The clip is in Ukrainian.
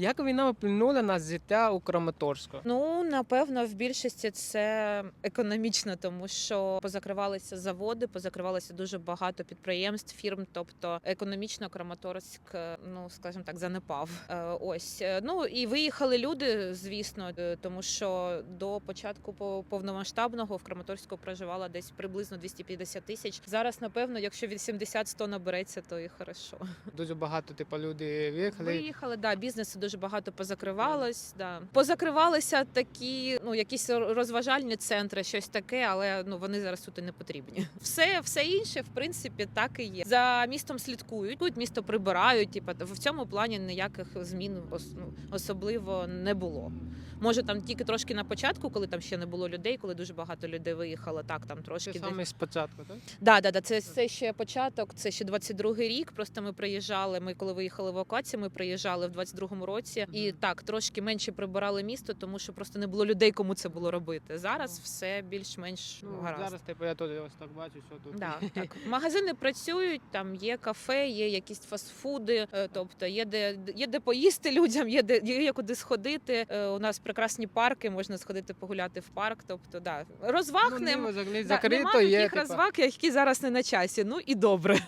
Як війна вплинула на життя у Краматорську? Ну напевно, в більшості це економічно, тому що позакривалися заводи, позакривалося дуже багато підприємств, фірм. Тобто економічно Краматорськ, е, ну скажімо так, занепав. Е, Ось Е, ну і виїхали люди, звісно, тому що до початку по- повномасштабного в Краматорську проживало десь приблизно 250 тисяч. Зараз, напевно, якщо 80-100 набереться, то і хорошо. Дуже багато типу люди виїхали. Виїхали, да, бізнеси дуже багато позакривалось. Да. Позакривалися такі, ну якісь розважальні центри, щось таке, але ну вони зараз тут і не потрібні. Все, все інше, в принципі, так і є. За містом слідкують, місто прибирають. Типу, в цьому плані ніяких змін ну, особливо не було. Може, там тільки трошки на початку, коли там ще не було людей, коли дуже багато людей виїхало, так там трошки Це саме спочатку, так? Да, да, да. Це, це ще початок, це ще 22-й рік. Просто ми приїжджали. Ми коли виїхали в евакуацію, ми приїжджали в 22-му році. І так трошки менше прибирали місто, тому що просто не було людей, кому це було робити. Зараз Ну. все більш-менш Ну, гаразд. зараз типу, я теж ось так бачу, що тут. Да, так. Магазини працюють, там є кафе, є якісь фастфуди, е, тобто є де є де поїсти людям, є де є куди сходити. Е, У нас прекрасні парки, можна сходити погуляти в парк. Тобто, да, розваг ну, нема. Да, закрито є. таких типу. розваг, які зараз не на часі. Ну і добре.